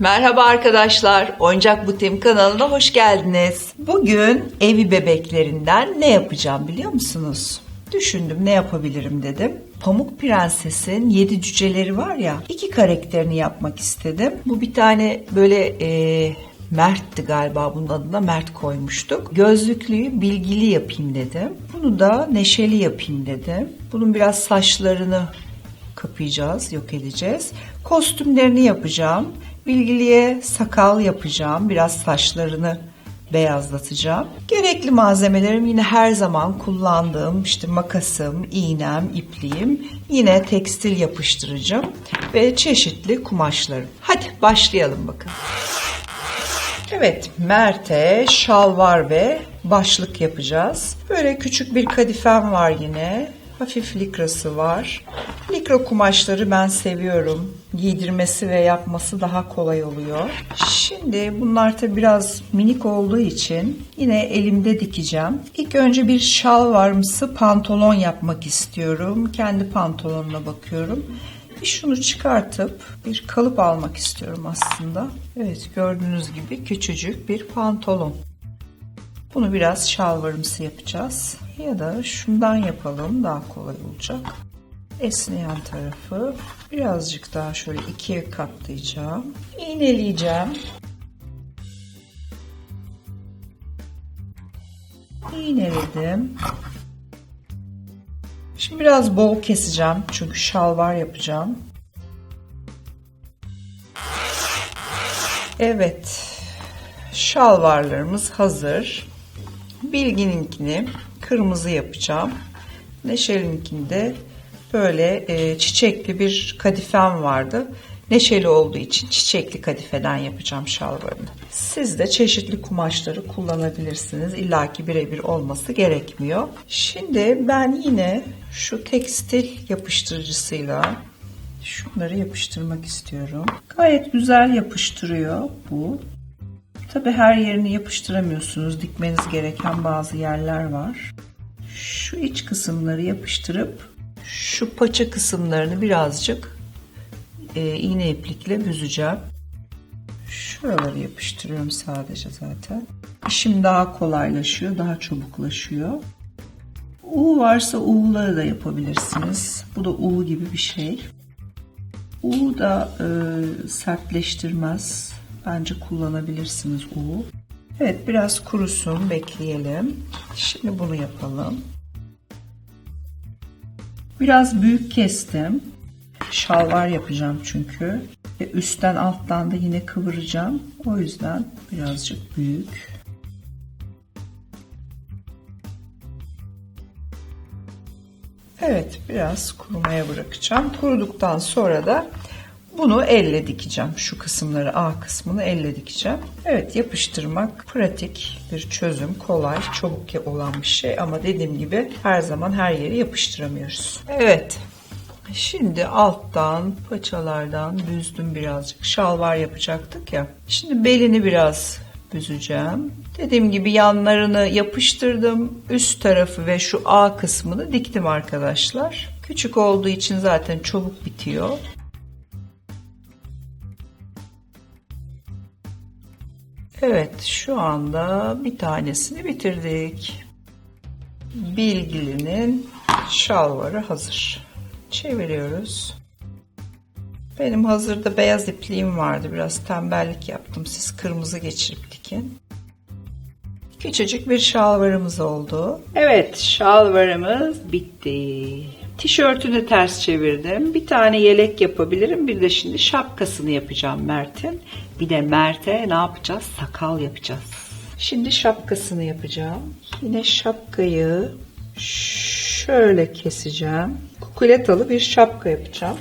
Merhaba arkadaşlar, Oyuncak Butim kanalına hoş geldiniz. Bugün evi bebeklerinden ne yapacağım biliyor musunuz? Düşündüm ne yapabilirim dedim. Pamuk Prenses'in yedi cüceleri var ya, iki karakterini yapmak istedim. Bu bir tane böyle e, Mert'ti galiba bunun adına Mert koymuştuk. Gözlüklüyü bilgili yapayım dedim. Bunu da neşeli yapayım dedim. Bunun biraz saçlarını kapayacağız, yok edeceğiz. Kostümlerini yapacağım. Bilgiliye sakal yapacağım. Biraz saçlarını beyazlatacağım. Gerekli malzemelerim yine her zaman kullandığım işte makasım, iğnem, ipliğim, yine tekstil yapıştırıcım ve çeşitli kumaşlarım. Hadi başlayalım bakın. Evet, Mert'e şalvar ve başlık yapacağız. Böyle küçük bir kadifem var yine. Hafif likrası var. Likra kumaşları ben seviyorum. Giydirmesi ve yapması daha kolay oluyor. Şimdi bunlar tabi biraz minik olduğu için yine elimde dikeceğim. İlk önce bir şal varımsı pantolon yapmak istiyorum. Kendi pantolonuna bakıyorum. Bir şunu çıkartıp bir kalıp almak istiyorum aslında. Evet gördüğünüz gibi küçücük bir pantolon. Bunu biraz şalvarımsı yapacağız. Ya da şundan yapalım daha kolay olacak. Esneyen tarafı birazcık daha şöyle ikiye katlayacağım. İğneleyeceğim. İğneledim. Şimdi biraz bol keseceğim çünkü şalvar yapacağım. Evet. Şalvarlarımız hazır. Bilgininkini kırmızı yapacağım. Neşelinkini de böyle e, çiçekli bir kadifem vardı. Neşeli olduğu için çiçekli kadifeden yapacağım şalvarını. Siz de çeşitli kumaşları kullanabilirsiniz. İlla ki birebir olması gerekmiyor. Şimdi ben yine şu tekstil yapıştırıcısıyla şunları yapıştırmak istiyorum. Gayet güzel yapıştırıyor bu. Tabi her yerini yapıştıramıyorsunuz. Dikmeniz gereken bazı yerler var. Şu iç kısımları yapıştırıp şu paça kısımlarını birazcık e, iğne iplikle büzeceğim. Şuraları yapıştırıyorum sadece zaten. İşim daha kolaylaşıyor, daha çabuklaşıyor. U varsa U'ları da yapabilirsiniz. Bu da U gibi bir şey. U da e, sertleştirmez. Bence kullanabilirsiniz U. Evet biraz kurusun bekleyelim. Şimdi bunu yapalım. Biraz büyük kestim. Şalvar yapacağım çünkü. Ve üstten alttan da yine kıvıracağım. O yüzden birazcık büyük. Evet biraz kurumaya bırakacağım. Kuruduktan sonra da bunu elle dikeceğim. Şu kısımları A kısmını elle dikeceğim. Evet yapıştırmak pratik bir çözüm. Kolay, çabuk olan bir şey ama dediğim gibi her zaman her yeri yapıştıramıyoruz. Evet. Şimdi alttan paçalardan büzdüm birazcık. Şalvar yapacaktık ya. Şimdi belini biraz büzeceğim. Dediğim gibi yanlarını yapıştırdım. Üst tarafı ve şu A kısmını diktim arkadaşlar. Küçük olduğu için zaten çabuk bitiyor. Evet şu anda bir tanesini bitirdik. Bilgilinin şalvarı hazır. Çeviriyoruz. Benim hazırda beyaz ipliğim vardı. Biraz tembellik yaptım. Siz kırmızı geçirip dikin. Küçücük bir şalvarımız oldu. Evet şalvarımız bitti. Tişörtünü ters çevirdim. Bir tane yelek yapabilirim. Bir de şimdi şapkasını yapacağım Mert'in. Bir de Mert'e ne yapacağız? Sakal yapacağız. Şimdi şapkasını yapacağım. Yine şapkayı şöyle keseceğim. Kukuletalı bir şapka yapacağım.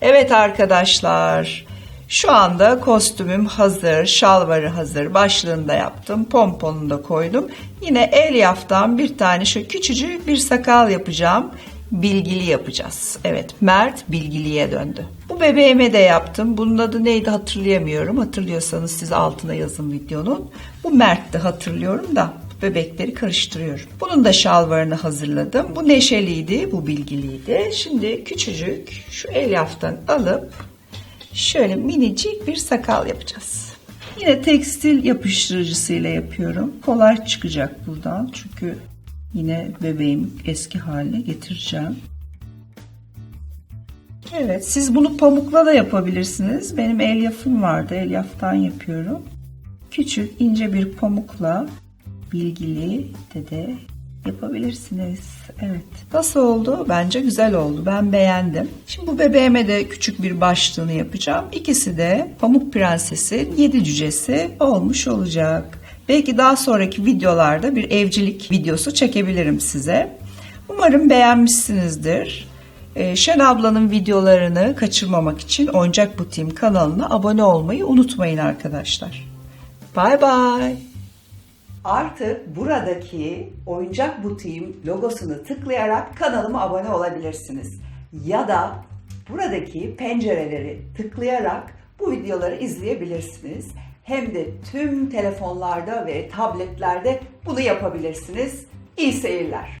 Evet arkadaşlar. Şu anda kostümüm hazır, şalvarı hazır, başlığını da yaptım, pomponunu da koydum. Yine el yaftan bir tane şu küçücük bir sakal yapacağım. Bilgili yapacağız. Evet, Mert bilgiliye döndü. Bu bebeğime de yaptım. Bunun adı neydi hatırlayamıyorum. Hatırlıyorsanız siz altına yazın videonun. Bu Mert'ti hatırlıyorum da. bebekleri karıştırıyorum. Bunun da şalvarını hazırladım. Bu neşeliydi, bu bilgiliydi. Şimdi küçücük şu elyaftan alıp şöyle minicik bir sakal yapacağız. Yine tekstil yapıştırıcısıyla yapıyorum. Kolay çıkacak buradan çünkü yine bebeğim eski haline getireceğim. Evet, siz bunu pamukla da yapabilirsiniz. Benim elyafım vardı, elyaftan yapıyorum. Küçük, ince bir pamukla bilgili de de yapabilirsiniz. Evet. Nasıl oldu? Bence güzel oldu. Ben beğendim. Şimdi bu bebeğime de küçük bir başlığını yapacağım. İkisi de Pamuk Prenses'in yedi cücesi olmuş olacak. Belki daha sonraki videolarda bir evcilik videosu çekebilirim size. Umarım beğenmişsinizdir. Ee, Şen ablanın videolarını kaçırmamak için Oyuncak Butiğim kanalına abone olmayı unutmayın arkadaşlar. Bay bay. Artık buradaki Oyuncak Butiğim logosunu tıklayarak kanalıma abone olabilirsiniz. Ya da buradaki pencereleri tıklayarak bu videoları izleyebilirsiniz. Hem de tüm telefonlarda ve tabletlerde bunu yapabilirsiniz. İyi seyirler.